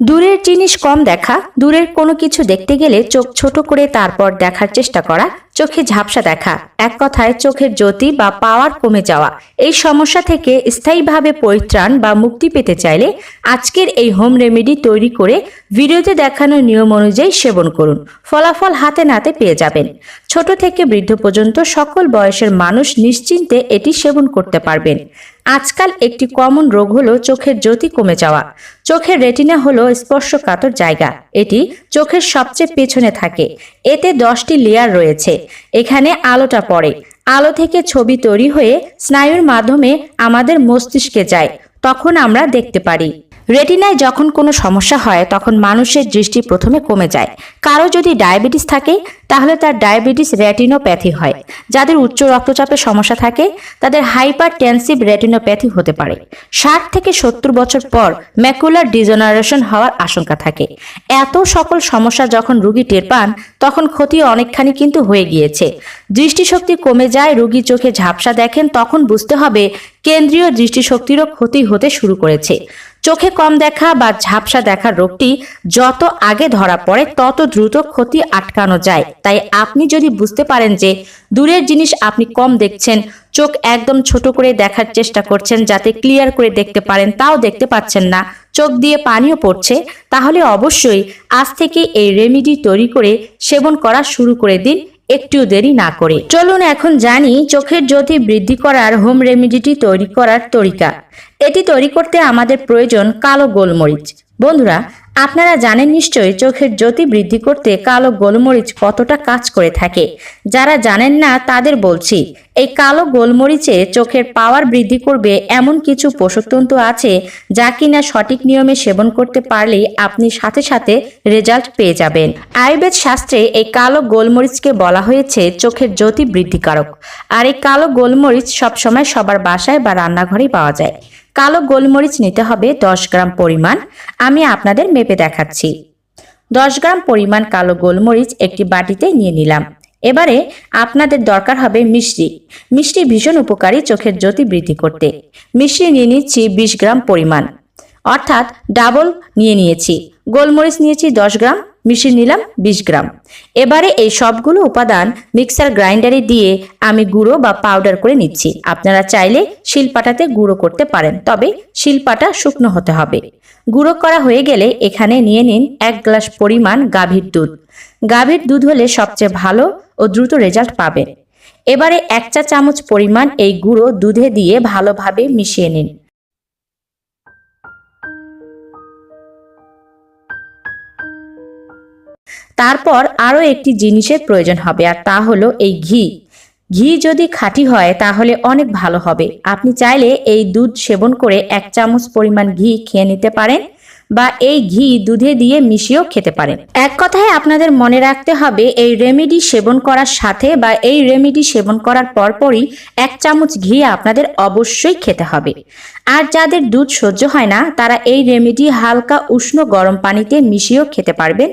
দূরের জিনিস কম দেখা, দূরের কোনো কিছু দেখতে গেলে চোখ ছোট করে তারপর দেখার চেষ্টা করা। চোখে ঝাপসা দেখা, এক কথায় চোখের জ্যোতি বা পাওয়ার কমে যাওয়া। এই সমস্যা থেকে স্থায়ীভাবে পরিত্রাণ বা মুক্তি পেতে চাইলে আজকের এই হোম রেমেডি তৈরি করে ভিডিওতে দেখানো নিয়ম অনুযায়ী সেবন করুন। ফলাফল হাতে নাতে পেয়ে যাবেন। ছোট থেকে বৃদ্ধ পর্যন্ত সকল বয়সের মানুষ নিশ্চিন্তে এটি সেবন করতে পারবেন। আজকাল একটি কমন রোগ হলো চোখের জ্যোতি কমে যাওয়া। চোখের রেটিনা হলো স্পর্শকাতর জায়গা। এটি চোখের সবচেয়ে পেছনে থাকে। এতে দশটি লেয়ার রয়েছে। এখানে আলোটা পড়ে। আলো থেকে ছবি তৈরি হয়ে স্নায়ুর মাধ্যমে আমাদের মস্তিষ্কে যায়। তখন আমরা দেখতে পারি। রেটিনায় যখন কোনো সমস্যা হয়, তখন মানুষের দৃষ্টি প্রথমে কমে যায়। কারও যদি ডায়াবেটিস থাকে, তাহলে তার ডায়াবেটিস রেটিনোপ্যাথি হয়। যাদের উচ্চ রক্তচাপের সমস্যা থাকে, তাদের হাইপার টেনসিভ রেটিনোপ্যাথি হতে পারে। ষাট থেকে সত্তর বছর পর ম্যাকুলার ডিজেনারেশন হওয়ার আশঙ্কা থাকে। এত সকল সমস্যা যখন রুগী টের পান, তখন ক্ষতি অনেকখানি কিন্তু হয়ে গিয়েছে। দৃষ্টিশক্তি কমে যায়, রোগী চোখে ঝাপসা দেখেন, তখন বুঝতে হবে কেন্দ্রীয় দৃষ্টিশক্তিরও ক্ষতি হতে শুরু করেছে। চোখে কম দেখা বা ঝাপসা দেখার রোগটি যত আগে ধরা পড়ে, তত দ্রুত ক্ষতি আটকানো যায়। তাই আপনি যদি বুঝতে পারেন যে দূরের জিনিস আপনি কম দেখছেন, চোখ একদম ছোট করে দেখার চেষ্টা করছেন যাতে ক্লিয়ার করে দেখতে পারেন, তাও দেখতে পাচ্ছেন না, চোখ দিয়ে পানিও পড়ছে, তাহলে অবশ্যই আজ থেকে এই রেমিডি তৈরি করে সেবন করা শুরু করে দিন। একটু দেরি না করে। চলুন এখন জানি চোখের জ্যোতি বৃদ্ধি করার হোম রেমিডিটি তৈরি করার তরিকা। এটি তৈরি করতে আমাদের প্রয়োজন কালো গোলমরিচ। বন্ধুরা আপনারা জানেন নিশ্চয়ই চোখের জ্যোতি বৃদ্ধি করতে কালো গোলমরিচ কতটা কাজ করে থাকে। যারা জানেন না, তাদের বলছি, এই কালো গোলমরিচে চোখের পাওয়ার বৃদ্ধি করবে এমন কিছু পোষকতন্তু আছে যা কিনা সঠিক নিয়মে সেবন করতে পারলেই আপনি সাথে সাথে রেজাল্ট পেয়ে যাবেন। আয়ুর্বেদ শাস্ত্রে এই কালো গোলমরিচকে বলা হয়েছে চোখের জ্যোতি বৃদ্ধিকারক। আর এই কালো গোলমরিচ সবসময় সবার বাসায় বা রান্নাঘরেই পাওয়া যায়। কালো গোলমরিচ নিতে হবে দশ গ্রাম পরিমাণ। আমি আপনাদের মেপে দেখাচ্ছি। দশ গ্রাম পরিমাণ কালো গোলমরিচ একটি বাটিতে নিয়ে নিলাম। এবারে আপনাদের দরকার হবে মিষ্টি। মিষ্টি ভীষণ উপকারী চোখের জ্যোতি বৃদ্ধি করতে। মিষ্টি নিয়ে নিচ্ছি বিশ গ্রাম পরিমাণ। অর্থাৎ ডাবল নিয়ে নিয়েছি। গোলমরিচ নিয়েছি দশ গ্রাম। মিশিয়ে নিলাম বিশ গ্রাম। এবারে এই সবগুলো উপাদান মিক্সার গ্রাইন্ডারে দিয়ে আমি গুঁড়ো বা পাউডার করে নিচ্ছি। আপনারা চাইলে শিলপাটাতে গুঁড়ো করতে পারেন, তবে শিলপাটা শুকনো হতে হবে। গুঁড়ো করা হয়ে গেলে এখানে নিয়ে নিন এক গ্লাস পরিমাণ গাভীর দুধ। গাভীর দুধ হলে সবচেয়ে ভালো ও দ্রুত রেজাল্ট পাবেন। এবারে এক চা চামচ পরিমাণ এই গুঁড়ো দুধে দিয়ে ভালোভাবে মিশিয়ে নিন। তারপর আরও একটি জিনিসের প্রয়োজন হবে, আর তা হলো এই ঘি। ঘি যদি খাঁটি হয়, তাহলে অনেক ভালো হবে। আপনি চাইলে এই দুধ সেবন করে এক চামচ পরিমাণ ঘি খেয়ে নিতে পারেন। বা এই ঘি দুধে দিয়ে মিশিয়েও খেতে পারেন। এক কথায় আপনাদের মনে রাখতে হবে, এই রেমেডি সেবন করার সাথে বা এই রেমেডি সেবন করার পরপরই এক চামচ ঘি আপনাদের অবশ্যই খেতে হবে। আর যাদের দুধ সহ্য হয় না, তারা এই রেমেডি হালকা উষ্ণ গরম পানিতে মিশিয়েও খেতে পারবেন,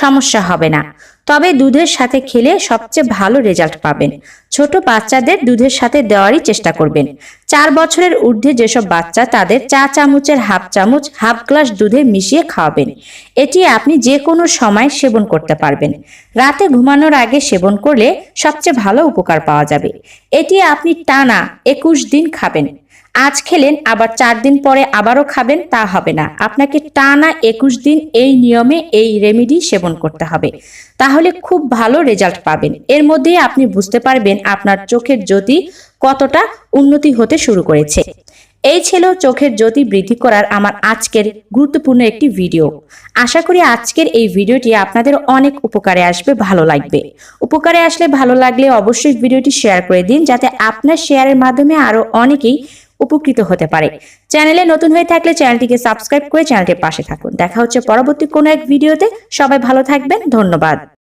সমস্যা হবে না। তবে দুধের সাথে খেলে সবচেয়ে ভালো রেজাল্ট পাবেন। ছোট বাচ্চাদের দুধের সাথে দেওয়ারই চেষ্টা করবেন। চার বছরের ঊর্ধ্বে যেসব বাচ্চা, তাদের চা চামচের হাফ চামচ, হাফ গ্লাস দুধে মিশিয়ে খাওয়াবেন। এটি আপনি যে কোনো সময় সেবন করতে পারবেন। রাতে ঘুমানোর আগে সেবন করলে সবচেয়ে ভালো উপকার পাওয়া যাবে। এটি আপনি টানা একুশ দিন খাবেন। আজ খেলেন, আবার চার দিন পরে আবারও খাবেন, তা হবে না। আপনাকে টানা একুশ দিন এই নিয়মে এই রেমেডি সেবন করতে হবে। তাহলে খুব ভালো রেজাল্ট পাবেন। এর মধ্যেই আপনি বুঝতে পারবেন আপনার চোখের জ্যোতি কতটা উন্নতি হতে শুরু করেছে। এই ছিল চোখের জ্যোতি বৃদ্ধি করার আমার আজকের গুরুত্বপূর্ণ একটি ভিডিও আশা করি আজকের এই ভিডিওটি আপনাদের অনেক উপকারে আসবে, ভালো লাগবে। উপকারে আসলে ভালো লাগলে অবশ্যই ভিডিওটি শেয়ার করে দিন, যাতে আপনার শেয়ারের মাধ্যমে আরও অনেকেই উপকৃত হতে পারে। চ্যানেলে নতুন হয়ে থাকলে চ্যানেলটিকে সাবস্ক্রাইব করে চ্যানেলটির পাশে থাকুন। দেখা হচ্ছে পরবর্তী কোনো এক ভিডিওতে। সবাই ভালো থাকবেন। ধন্যবাদ।